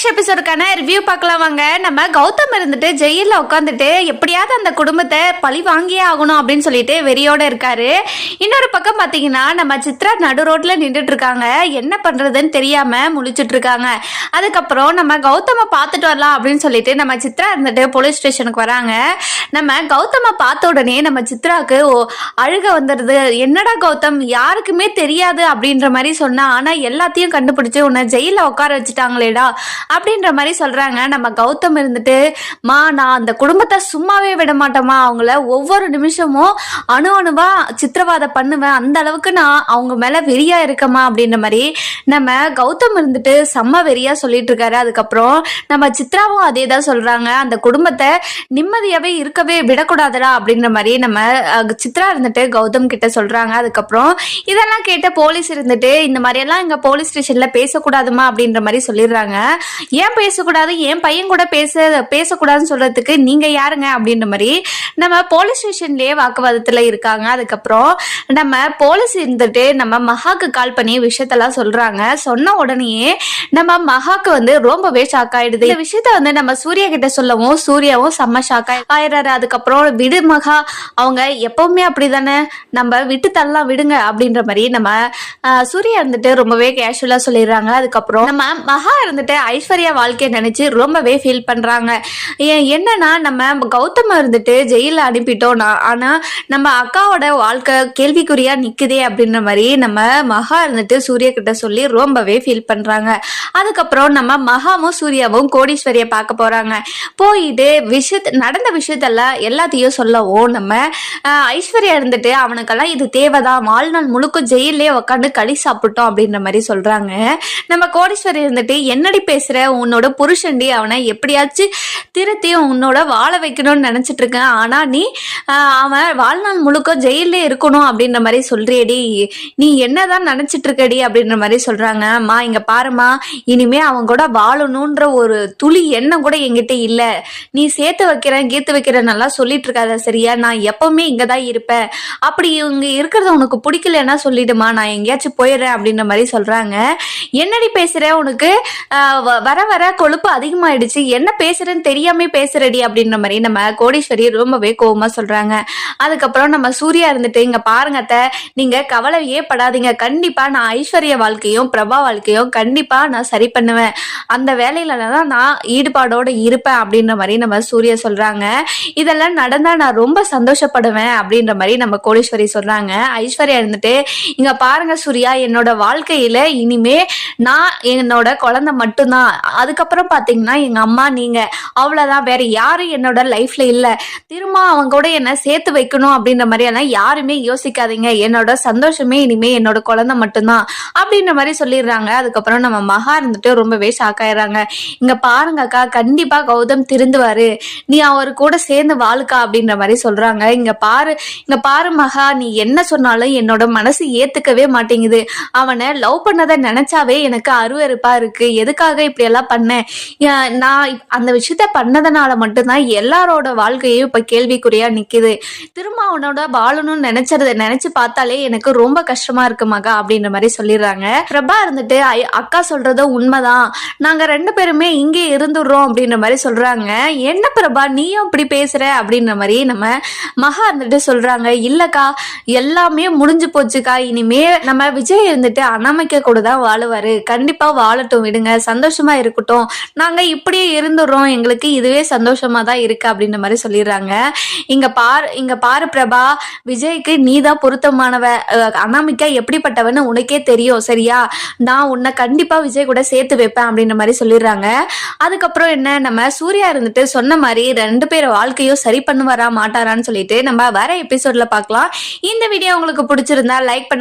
Next எபிசோடுக்கான review பார்க்கலாம் வாங்க. நம்ம கௌதம் இருந்துட்டு ஜெயிலில் உட்காந்துட்டு எப்படியாவது அந்த குடும்பத்தை பழி வாங்கியே ஆகணும் அப்படின்னு சொல்லிட்டு வெறியோட இருக்காரு. இன்னொரு பக்கம் பார்த்தீங்கன்னா நம்ம சித்ரா நடு ரோட்டில் நின்றுட்டு இருக்காங்க. என்ன பண்ணுறதுன்னு தெரியாம முழிச்சிட்டு இருக்காங்க. அதுக்கப்புறம் நம்ம கௌதமை பார்த்துட்டு வரலாம் அப்படின்னு சொல்லிட்டு நம்ம சித்ரா இருந்துட்டு போலீஸ் ஸ்டேஷனுக்கு வராங்க. நம்ம கௌதமை பார்த்த உடனே நம்ம சித்ராக்கு ஓ, அழுக வந்துடுது. என்னடா கௌதம்? யாருக்குமே தெரியாது. அப்படின்ற மாதிரி சொன்னா ஆனால் எல்லாத்தையும் கண்டுபிடிச்சு உன்னை ஜெயிலில் உட்கார வச்சுட்டாங்களேடா. அப்படின்ற மாதிரி சொல்றாங்க. நம்ம கௌதம் இருந்துட்டு மா நான் அந்த குடும்பத்தை சும்மாவே விட மாட்டேமா அவங்கள ஒவ்வொரு நிமிஷமும் அணு அணுவா சித்திரவாதம் பண்ணுவேன். அந்த அளவுக்கு நான் அவங்க மேல வெறியா இருக்கமா அப்படின்ற மாதிரி நம்ம கௌதம் இருந்துட்டு செம்ம வெறியா சொல்லிட்டு இருக்காரு. அதுக்கப்புறம் நம்ம சித்ராவும் அதே தான் சொல்றாங்க. அந்த குடும்பத்தை நிம்மதியாவே இருக்கவே விடக்கூடாதுடா அப்படின்ற மாதிரி நம்ம சித்ரா இருந்துட்டு கௌதம் கிட்ட சொல்றாங்க. அதுக்கப்புறம் இதெல்லாம் கேட்ட போலீஸ் இருந்துட்டு இந்த மாதிரி எல்லாம் இங்க போலீஸ் ஸ்டேஷன்ல பேசக்கூடாதுமா? அப்படின்ற மாதிரி சொல்லிடுறாங்க. ஏன் பேசக்கூடாது? என் பையன் கூட பேச பேசக்கூடாதுன்னு சொல்றதுக்கு நீங்க யாருங்க? அப்படின்ற மாதிரி நம்ம போலீஸ் ஸ்டேஷன்லயே வாக்குவாதத்துல இருக்காங்க. அதுக்கப்புறம் நம்ம போலீஸ் இருந்துட்டு நம்ம மகாக்கு கால் பண்ணி விஷயத்தெல்லாம் சொல்றாங்க. சொன்ன உடனேயே நம்ம மகாக்கு வந்து ரொம்பவே ஷாக் ஆயிடுது. இந்த விஷயத்த வந்து நம்ம சூர்யா கிட்ட சொல்லவும் சூர்யாவும் செம்ம ஷாக் ஆயிடுறாரு. அதுக்கப்புறம் விடு மகா அவங்க எப்பவுமே அப்படிதானே? நம்ம விட்டு தள்ளலாம் விடுங்க அப்படின்ற மாதிரி நம்ம சூர்யா இருந்துட்டு ரொம்பவே கேஷுவலா சொல்லிடுறாங்க. அதுக்கப்புறம் நம்ம மகா இருந்துட்டு ஐஸ்வர்யா வாழ்க்கையை நினைச்சு ரொம்பவே ஃபீல் பண்றாங்க. ஏன் என்னன்னா நம்ம கௌதம இருந்துட்டு ஜெயில அனுப்பிட்டோம். நான் ஆனா நம்ம அக்காவோட வாழ்க்கை கேள்விக்குறியா நிக்குதே அப்படின்ற மாதிரி நம்ம மகா இருந்துட்டு சூரிய கிட்ட சொல்லி ரொம்பவே ஃபீல் பண்றாங்க. அதுக்கப்புறம் நம்ம மகாவும் சூர்யாவும் கோடீஸ்வரியை பார்க்க போறாங்க. போயிட்டு விஷயத்த நடந்த விஷயத்தெல்லாம் எல்லாத்தையும் சொல்லவும் நம்ம ஐஸ்வர்யா இருந்துட்டு அவனுக்கெல்லாம் இது தேவைதான். வாழ்நாள் முழுக்க ஜெயிலே உட்காந்து களி சாப்பிட்டோம் அப்படின்ற மாதிரி சொல்றாங்க. நம்ம கோடீஸ்வரி இருந்துட்டு என்னடி பேசுற? உன்னோட புருஷன்டி அவனை எப்படியாச்சும் திருத்தி உன்னோட வாழ வைக்கணும்னு நினைச்சிட்டு இருக்கேன். ஆனா நீ அவன் வாழ்நாள் முழுக்க ஜெயிலே இருக்கணும் அப்படின்ற மாதிரி சொல்றியடி நீ என்னதான் நினைச்சிட்டு இருக்கடி அப்படின்ற மாதிரி சொல்றாங்க. அம்மா இங்க பாருமா இனிமே அவன் கூட வாழணும்ன்ற ஒரு துளி எண்ணம் கூட என்கிட்ட இல்ல. நீ சேர்த்து வைக்கிறேன் கீத்து வைக்கிறேன் நல்லா சொல்லிட்டு இருக்காத சரியா? நான் எப்பவுமே இங்கதான் இருப்பேன். அப்படி இவங்க இருக்கிறத உனக்கு பிடிக்கலன்னா சொல்லிடுமா? நான் எங்கேயாச்சும் போயிடுறேன் அப்படின்ற மாதிரி சொல்றாங்க. என்னடி பேசுற உனக்கு? வ- வர வர கொழுப்பு அதிகமாயிடுச்சு. என்ன பேசுறேன்னு தெரியாம பேசுறடி அப்படின்ற மாதிரி நம்ம கோடீஸ்வரி ரொம்ப ரொம்பவே கோவமா சொல்றாங்க. அதுக்கப்புறம் நம்ம சூர்யா இருந்துட்டு இங்க பாருங்க நீங்கள் நீங்க கவலையே படாதீங்க. கண்டிப்பா நான் ஐஸ்வர்யா வாழ்க்கையும் பிரபா வாழ்க்கையும் கண்டிப்பா நான் சரி பண்ணுவேன். அந்த வேலையில தான் நான் ஈடுபாடோட இருப்பேன் அப்படின்ற மாதிரி நம்ம சூர்யா சொல்றாங்க. இதெல்லாம் நடந்தா நான் ரொம்ப சந்தோஷப்படுவேன் அப்படின்ற மாதிரி நம்ம கோடீஸ்வரி சொல்றாங்க. ஐஸ்வர்யா இருந்துட்டு இங்க பாருங்க சூர்யா என்னோட வாழ்க்கையில இனிமே நான் என்னோட குழந்தை மட்டும்தான். அதுக்கப்புறம் பாத்தீங்கன்னா எங்க அம்மா நீங்க. அவ்வளவுதான். வேற யாரும் என்னோட லைஃப்ல இல்ல. திரும்ப அவங்க கூட என்ன சேர்த்து வைக்கணும் அப்படின்ற மாதிரி எல்லாம் யாருமே யோசிக்காதீங்க. என்னோட சந்தோஷமே இனிமே என்னோட குழந்தை மட்டும்தான் அப்படின்ற மாதிரி சொல்லிடுறாங்க. அதுக்கப்புறம் நம்ம மகா இருந்துட்டு ரொம்பவே ஷாக் ஆயிடுறாங்க. இங்க பாருங்க அக்கா கண்டிப்பா கௌதம் திருந்துவாரு. நீ அவர் கூட சேர்ந்து வாழுக்கா அப்படின்ற மாதிரி சொல்றாங்க. இங்க பாரு இங்க பாரு மகா நீ என்ன சொன்னாலும் என்னோட மனசு ஏத்துக்கவே மாட்டேங்குது. அவனை லவ் பண்ணதை நினைச்சாவே எனக்கு அருவறுப்பா இருக்கு. எதுக்காக இப்படி எல்லாம் பண்ணேன் நான் அந்த விஷயத்த பண்ணதுனால மட்டும்தான் எல்லாரோட வாழ்க்கையும் இப்ப கேள்விக்குறியா நிக்குது. திரும்ப அவனோட வாழணும்னு நினைச்சத நினைச்சு பார்த்தாலே எனக்கு ரொம்ப கஷ்டமா இருக்கு மகா அப்படின்ற மாதிரி சொல்லிடுறாங்க. பிரபா இருந்துட்டு அக்கா சொல்றதும் உண்மைதான். நாங்க ரெண்டு பேருமே இங்கே இருந்துடுறோம் அப்படின்ற மாதிரி சொல்றாங்க. என்ன பிரபா நீயும் இப்படி பேசுற? அப்படின்ற மாதிரி நம்ம மகா இருந்துட்டு சொல்றாங்க. இல்லக்கா எல்லாமே முடிஞ்சு போச்சுக்கா. இனிமே நம்ம விஜய் இருந்துட்டு அனாமிக்க கூட தான் வாழுவாரு. கண்டிப்பா வாழட்டும் விடுங்க. சந்தோஷமா இருக்கட்டும். நாங்க இப்படியே இருந்துடுறோம். எங்களுக்கு இதுவே சந்தோஷமா தான் இருக்கு அப்படின்ற மாதிரி சொல்லிடுறாங்க. இங்க பாரு இங்க பாரு பிரபா விஜய்க்கு நீ தான் பொருத்தமானவ அஹ், அனாமிகா எப்படிப்பட்டவன்னு உனக்கே தெரியும் சரியா? நான் உன்னை கண்டிப்பா விஜய் கூட சேர்த்து வைப்பேன் அப்படின்ற மாதிரி சொல்லிடுறாங்க. அதுக்கப்புறம் என்ன நம்ம சூர்யா இருந்துட்டு சொன்ன மாதிரி ரெண்டு பேர் வாழ்க்கையும் சரி பண்ணுவாரா மாட்டாரான்னு சொல்லிட்டு நம்ம வர எபிசோட்ல பார்க்கலாம். இந்த வீடியோ உங்களுக்கு பிடிச்சிருந்தா லைக் பண்ணுங்க